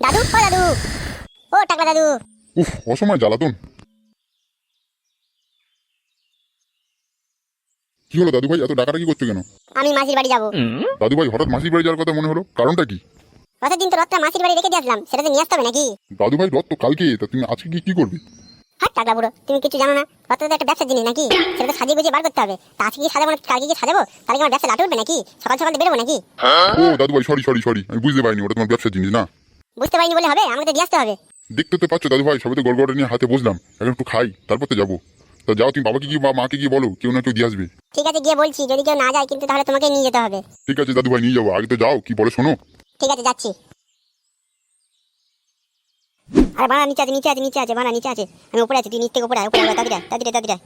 দাদু ও দাদু। ও টাকলা দাদু। উফ অসময় জ্বালাতন। কি হলো দাদু ভাই এত ডাকাটা কি করছ কেন? আমি মাসির বাড়ি যাব। দাদু ভাই হঠাৎ মাসির বাড়ি যাওয়ার কথা মনে হলো কারণটা কি? রথের দিন তো রথটা মাসির বাড়ি রেখে দিয়ে আসলাম সেটা তো নিয়ে আসতে হবে নাকি? দাদু ভাই রথ তো কালকে তা তুমি আজকে কি কি করবে? হাট টাকলা বুড়ো তুমি কিছু জানো না? রথটা তো একটা ব্যবসার জিনিস নাকি? সেটা তো সাজিয়ে গুজিয়ে বার করতে হবে। তা আজকে সাজাবো না কালকে কি সাজাবো? তাহলে আমার ব্যবসা লাটে উঠবে নাকি? সকাল সকাল বেরোবো নাকি? ও দাদু ভাই সরি সরি সরি। আমি বুঝতে পারিনি ওটা তোমার ব্যবসার জিনিস না। বুঝতে পারিনি বলে হবে? আমাকে দিয়ে আসতে হবে। দেখতে তো পাচ্ছ দাদু ভাই সবাই তো গড়গড়ে নিয়ে হাতে বসলাম। এখন একটু খাই তারপর তো যাব। তা যাও তুমি বাবাকে কি বা মাকে কি বলো কেউ না কেউ দিয়ে আসবে। ঠিক আছে গিয়ে বলছি। যদি কেউ না যায় কিন্তু তাহলে তোমাকে নিয়ে যেতে হবে। ঠিক আছে দাদু ভাই নিয়ে যাব। আগে তো যাও কি বলে শোনো। ঠিক আছে যাচ্ছি। আরে বাড়া নিচে আছে নিচে আছে নিচে আছে বাড়া নিচে আছে। আমি উপরে আছি তুই নিচ থেকে উপরে উপরে আয়, তাড়াতাড়ি আয়,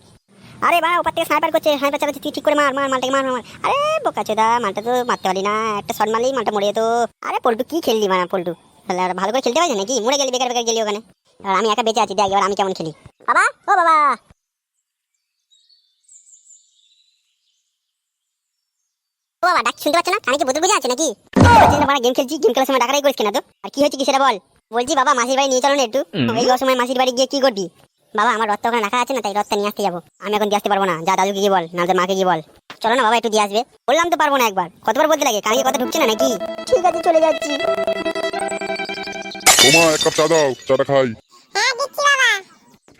আরে বাড়া ওপর থেকে স্নাইপার করছে স্নাইপার চালাচ্ছে তুই ঠিক করে মার মার মালটাকে মার মার। আরে বোকা চোদা মালটা তো মারতে পারি না একটা শট মারলেই মালটা মরে যেত। আরে পল্টু কি খেললি মা পল্টু? তাহলে আর ভালো করে খেলতে পারছি নাকি? মরে গেলি বেকার বেকার গেলি ওখানে। আর আমি একা বেঁচে আছি দেখ এবার আমি কেমন খেলি। বাবা ও বাবা। ও বাবা ডাক শুনতে পাচ্ছ না? কানে কি বোতল বুঝে আছে নাকি? গেম খেলছি গেম খেলার সময় ডাকারাই করিস কিনা তো আর কি হয়েছে কি সেটা বল। বলছি বাবা মাসির বাড়ি নিয়ে চলো না একটু। এই সময় মাসির বাড়ি গিয়ে কি করবি? বাবা আমার রথটা ওখানে রাখা আছে না তাই রথটা নিয়ে আসতে যাব। আমি এখন দিয়ে আসতে পারব না। যা দাদুকে গিয়ে বল না মাকে গিয়ে বল। চলো না বাবা একটু দিয়ে আসবে। বললাম তো পারব না একবার। কতবার বলতে লাগে? কানে কথা ঢুকছে না নাকি? ঠিক আছে চলে যাচ্ছি। তোমা এক কাপ চা দাও চাটা খাই।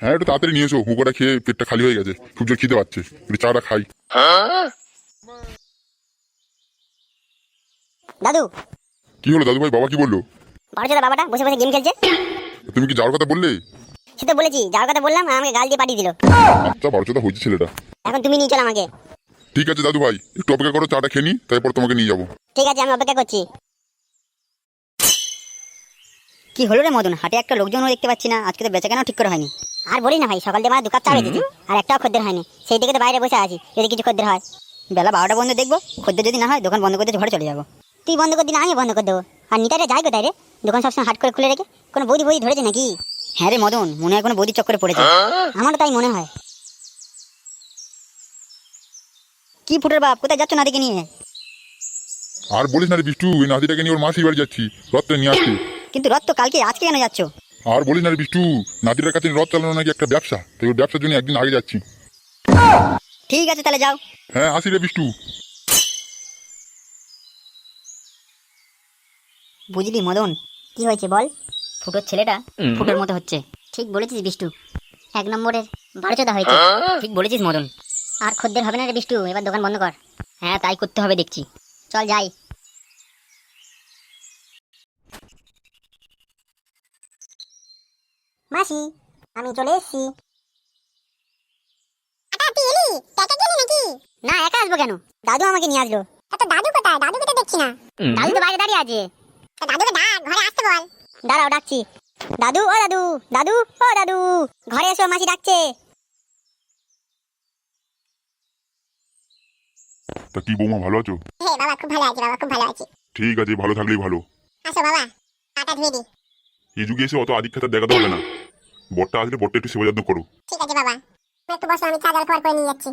হ্যাঁ একটু তাড়াতাড়ি নিয়ে এসো। হুকোটা খেয়ে পেটটা খালি হয়ে গেছে। খুব জোর খিদে পাচ্ছে। একটু চাটা খাই। দাদু। কি হলো দাদু ভাই বাবা কি বলল? বড় বাবাটা? বসে বসে গেম খেলছে? তুমি কি যাওয়ার কথা বললে? সে তো বলেছি যার কথা বললাম আমাকে গাল দিয়ে পাঠিয়ে দিল। আচ্ছা বারো হয়েছে ছেলেটা। এখন তুমি নিয়ে চলো আমাকে। ঠিক আছে দাদু ভাই একটু অপেক্ষা করো চাটা খেয়ে নি তারপর তোমাকে নিয়ে যাব। ঠিক আছে আমি অপেক্ষা করছি। কি হলো রে মদন? হাটে একটা লোকজনও দেখতে পাচ্ছি না আজকে তো বেচা কেন ঠিক করে হয়নি। আর বলি না ভাই সকাল দিয়ে আমার দু কাপ চা বেঁচেছি আর একটাও খদ্দের হয়নি। সেই দিকে তো বাইরে বসে আছি যদি কিছু খদ্দের হয়। বেলা বারোটা বন্ধ দেখব খদ্দের যদি না হয় দোকান বন্ধ করে ঘরে চলে যাব। তুই বন্ধ করে দিলে আমি বন্ধ করে দেবো। আর নিতারে যাই কোথায় রে? দোকান সবসময় হাট করে খুলে রেখে কোনো বৌদি বৌদি ধরেছে নাকি? হ্যাঁ রে মদন মনে হয় কোনো বৌদি চক্করে পড়েছে। আমারও তাই মনে হয়। কি ফুটের বাপ কোথায় যাচ্ছ নাদিকে নিয়ে? আর বলিস না রে বিষ্টু ওই নাতিটাকে নিয়ে ওর মাসির বাড়ি যাচ্ছি রথটা নিয়ে আসতে। কিন্তু রথ তো কালকে আজকে কেন যাচ্ছ? আর বলিস না রে বিষ্টু নাতিটার কাছে রথ চালানো নাকি একটা ব্যবসা তাই ব্যবসার জন্য একদিন আগে যাচ্ছি। ঠিক আছে তাহলে যাও। হ্যাঁ আসি রে বিষ্টু। বুঝলি মদন? কি হয়েছে বল? ফুটোর ছেলেটা ফুটোর মতো হচ্ছে। ঠিক বলেছিস বিষ্টু। এক নম্বরের বারোচোদা হয়েছে। ঠিক বলেছিস মদন। আর খদ্দের হবে না রে বিষ্টু এবার দোকান বন্ধ কর। হ্যাঁ তাই করতে হবে দেখছি। চল যাই। মাসি আমি চলে এসেছি। না একা আসব কেন? দাদু আমাকে নিয়ে আসলো। দাদু কোথায়? দাদুকে তো দেখছি না। দাদু তো বাইরে দাঁড়িয়ে আছে। দাদুকে ডাক ঘরে আসতে বল। দাঁড়াও ডাকছি। দাদু ও দাদু দাদু ও দাদু ঘরে এসো মাসি ডাকছে। তা কি বৌমা ভালো আছো? হে বাবা খুব ভালো আছি বাবা খুব ভালো আছি। ঠিক আছে ভালো থাকলেই ভালো। আসো বাবা পাটা ধুয়ে দি। এই যুগে এসে অত আদিক খাতা দেখাতে হবে না। বরটা আসলে বরটা একটু সেবা যত্ন করো। ঠিক আছে বাবা। একটু বসো আমি চা জল করে নিয়ে যাচ্ছি।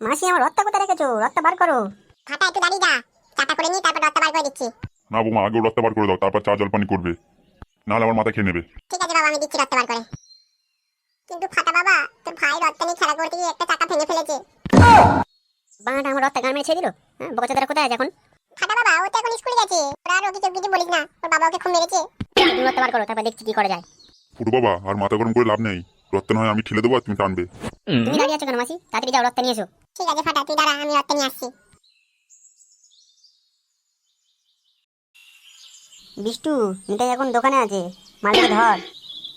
মাসি আমার রথটা কোথায় রেখেছো? রথটা বার করো। ফাটা একটু দাঁড়িয়ে যা। চাটা করে নিয়ে তারপর রথটা বার করে দিচ্ছি। না বৌমা আগে রথটা বার করে দাও তারপর চা জলপানি করবে। নাহলে আমার মাথা খেয়ে নেবে। ঠিক আছে বাবা আমি দিচ্ছি রথটা বার করে। কিন্তু ফাটা বাবা তোর ভাই নিয়ে খেলা করতে গিয়ে একটা চাকা ভেঙে ফেলেছে। বাংলাটা আমার রথটা গান মেরে ছেড়ে দিল? হ্যাঁ বকচাদারা কোথায় আছে এখন? ফাটা বাবা ও তো এখন স্কুলে গেছে। ওরা আর ওকে কেউ কিছু বলিস না ওর বাবা ওকে খুব মেরেছে। তুমি রথটা বার করো তারপর দেখছি কি করা যায়। ফুটু বাবা আর মাথা গরম করে লাভ নেই। রথটা নয় আমি ঠেলে দেবো আর তুমি টানবে। তুমি দাঁড়িয়ে আছো কেন মাসি? তাড়াতাড়ি যাও রথটা নিয়ে এসো। ঠিক আছে ফাটা তুই দাঁড়া আমি রথটা নিয়ে আসছি। বিষ্টু নিতাই এখন দোকানে আছে। মালটাকে ধর।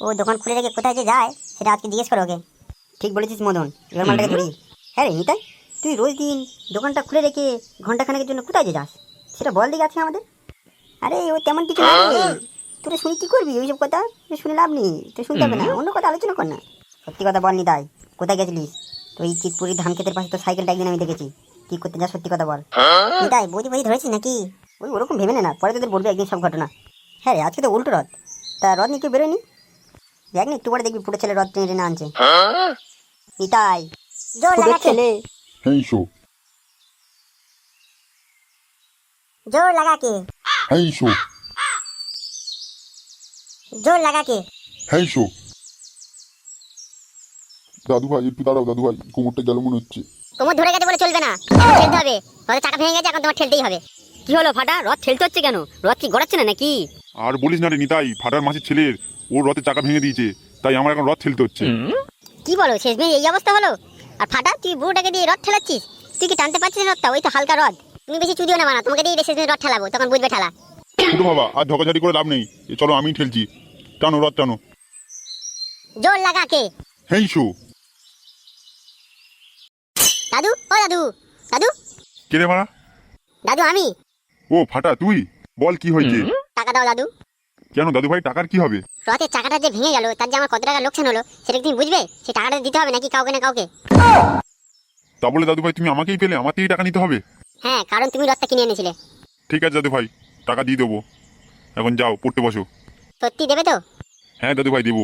ও দোকান খুলে রেখে কোথায় যে যায় সেটা আজকে জিজ্ঞেস করো ওকে। ঠিক বলেছিস মদন এবার মালটাকে ধরি। হ্যাঁ রে নিতাই তুই রোজ দিন দোকানটা খুলে রেখে ঘণ্টা খানেকের জন্য কোথায় যে যাস? সেটা বল দিকে আছে আমাদের। আরে ও তেমন কিছু না তোরা শুনে কি করবি? ওইসব কথা তুই শুনে লাভ নেই। তুই শুনতে হবে না অন্য কথা আলোচনা কর না। সত্যি কথা বল নিতাই কোথায় গেছিলিস? তুই এই চিতপুরি ধান ক্ষেতের পাশে তোর সাইকেলটা একদিন আমি দেখেছি। কি করতে যা সত্যি কথা বল। নিতাই বৌদি বৌদি ধরেছিস নাকি? ওই ওরকম ভেবে নে না পরে তোদের বলবে একদিন সব ঘটনা। হ্যাঁ রে আজকে তো উল্টো রথ। তা রথ নিয়ে কেউ বেরোয়নি দেখ না একটু পরে দেখবি পুরো ছেলে রথ টেনে টেনে আনছে। নিতাই জোর লাগাচ্ছে। ছেলে। জোর লাগা কে জোর লাগা কে দাদু ভাই একটু দাঁড়াও দাদু ভাই কোমরটা গেল মনে হচ্ছে। কোমর ধরে গেছে বলে চলবে না। ঠেলতে হবে। চাকা ভেঙে গেছে এখন তোমার ঠেলতেই হবে। কি হলো ফাটা? রথ ঠেলতে হচ্ছে কেন? রথ কি গড়াচ্ছে না নাকি? আর বলিস না রে নিতাই ফাটার মাসির ছেলের ওর রথের চাকা ভেঙে দিয়েছে তাই আমার এখন রথ ঠেলতে হচ্ছে। কি বলো শেষমেশ এই অবস্থা হলো? আর ফাটা তুই বুড়োটাকে দিয়ে রথ ঠেলাচ্ছিস? তুই কি টানতে পারছিস না রথটা? ওই তো হালকা রথ। তুমি বেশি চুদিও না বানা তোমাকে দিয়ে শেষমেশ রথ ঠেলাবো তখন বুঝবে ঠেলা। ছোট বাবা আর ঝগড়াঝাড়ি করে লাভ নেই। চলো আমি ঠেলছি। টানো রথ টানো। জোর লাগা কে? ইসো দাদু? ও দাদু। দাদু? কে রে মারা? দাদু আমি। ও ফাটা তুই? বল কি হয়েছে? টাকা দাও দাদু। কেন দাদু ভাই টাকার কি হবে? রথের চাকাটা যে ভেঙে গেল তার যে আমার কত টাকা লোকসান হলো সেটা কি তুমি বুঝবে? সেই টাকাটা দিতে হবে নাকি কাউকে না কাউকে? তা বলে দাদু ভাই তুমি আমাকেই পেলে আমার থেকেই টাকা নিতে হবে? হ্যাঁ কারণ তুমি রথটা কিনে এনেছিলে। ঠিক আছে দাদু ভাই টাকা দিয়ে দেবো। এখন যাও পড়তে বসো। সত্যি দেবে তো? হ্যাঁ দাদু ভাই দেবো।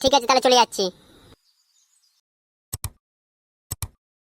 ঠিক আছে তাহলে চলে যাচ্ছি।